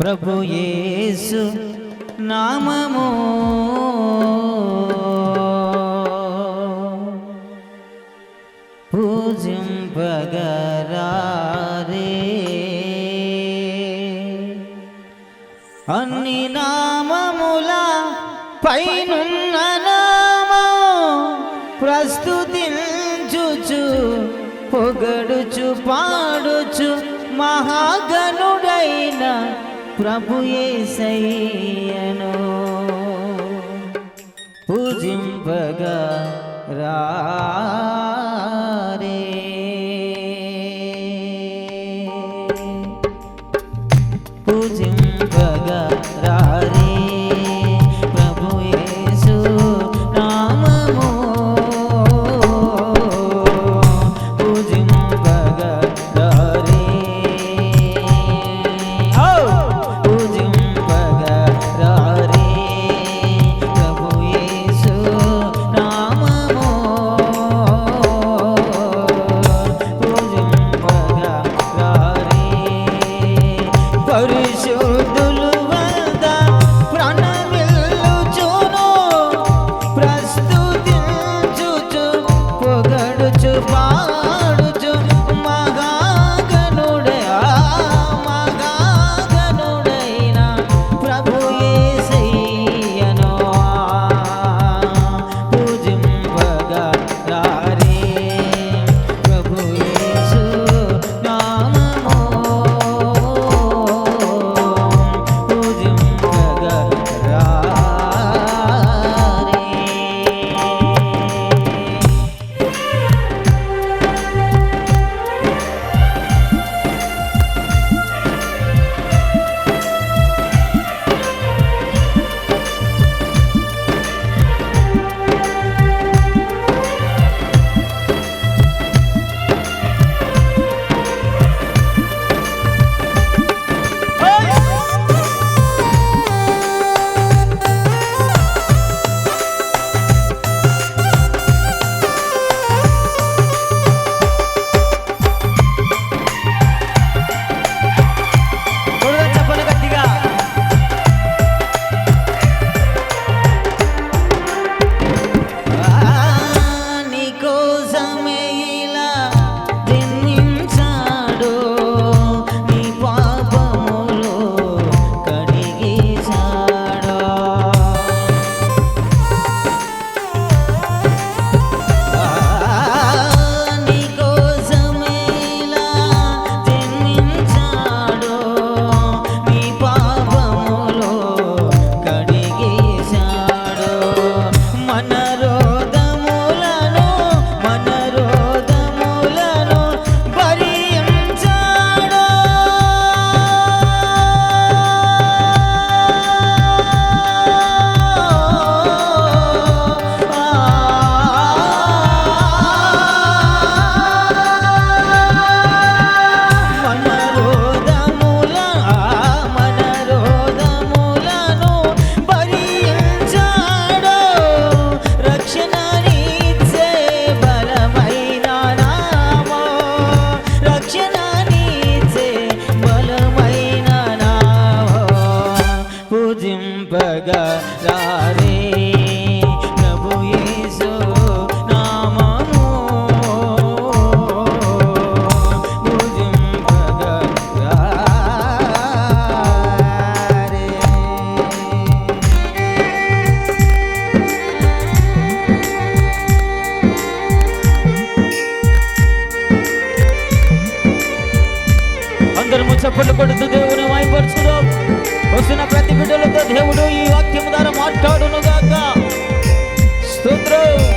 ప్రభు యేసు నామము. పూజింపగరారే. అన్ని నామముల పైనున్న నామో ప్రస్తుతించుచు పొగడుచు పాడుచు మహాగనుడైన ప్రభుయే సయ్యను పూజింపగా రా. చప్పట్లు కొడుతూ దేవుని వాయిపరచుదాం. వస్తున్న ప్రతి బిడ్డలతో దేవుడు ఈ వాక్యం ద్వారా మాట్లాడును గాక. స్తోత్రం.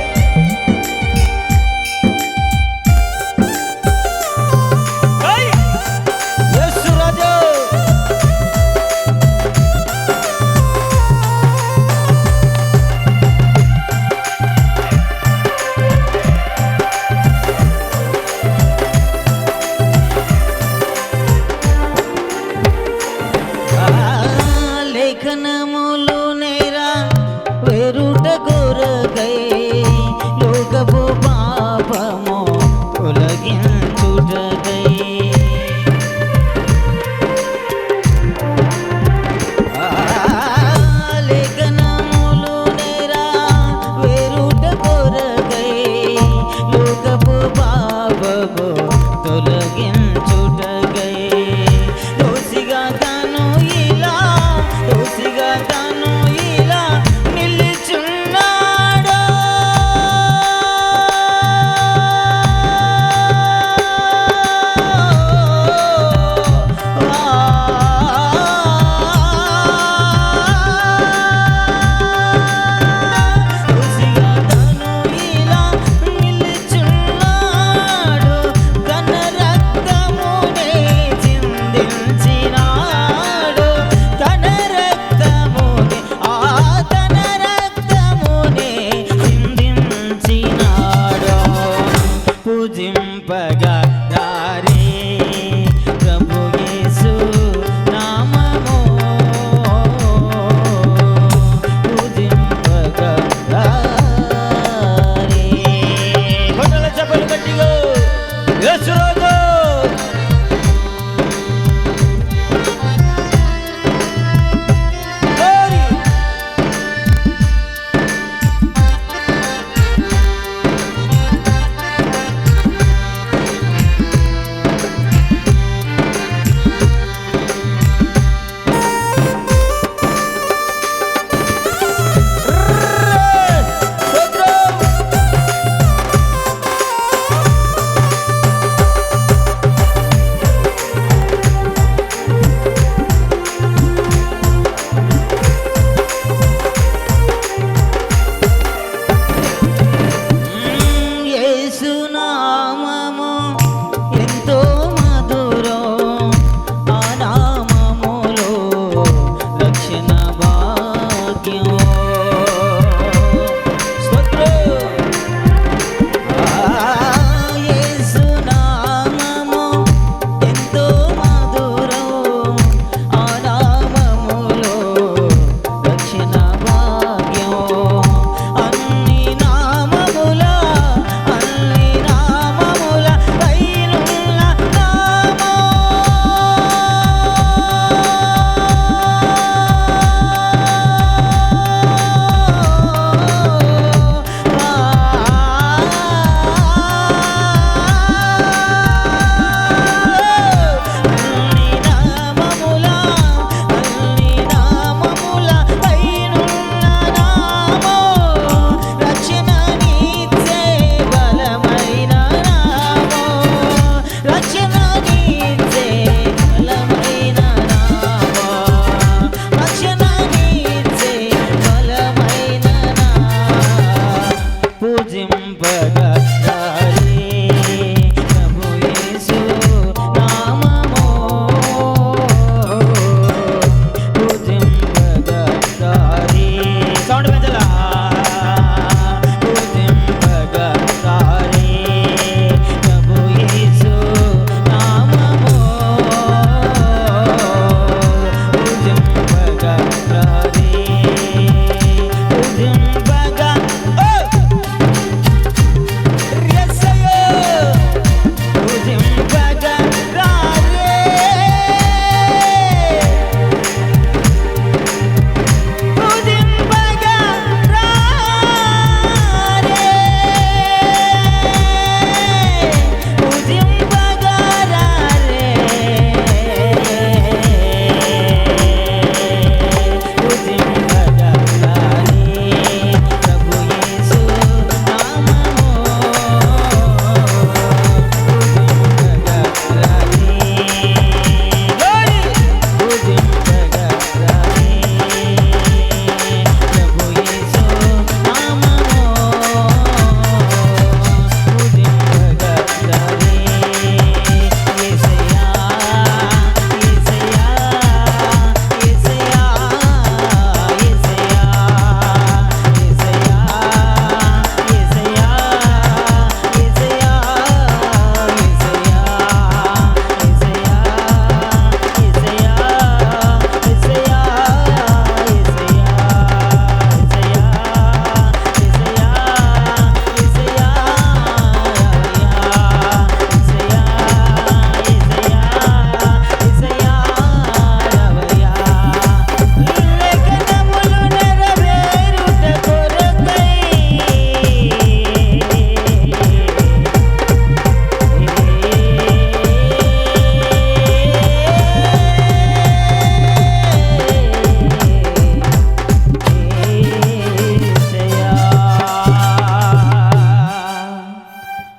ಪೂಜಿಂಪದ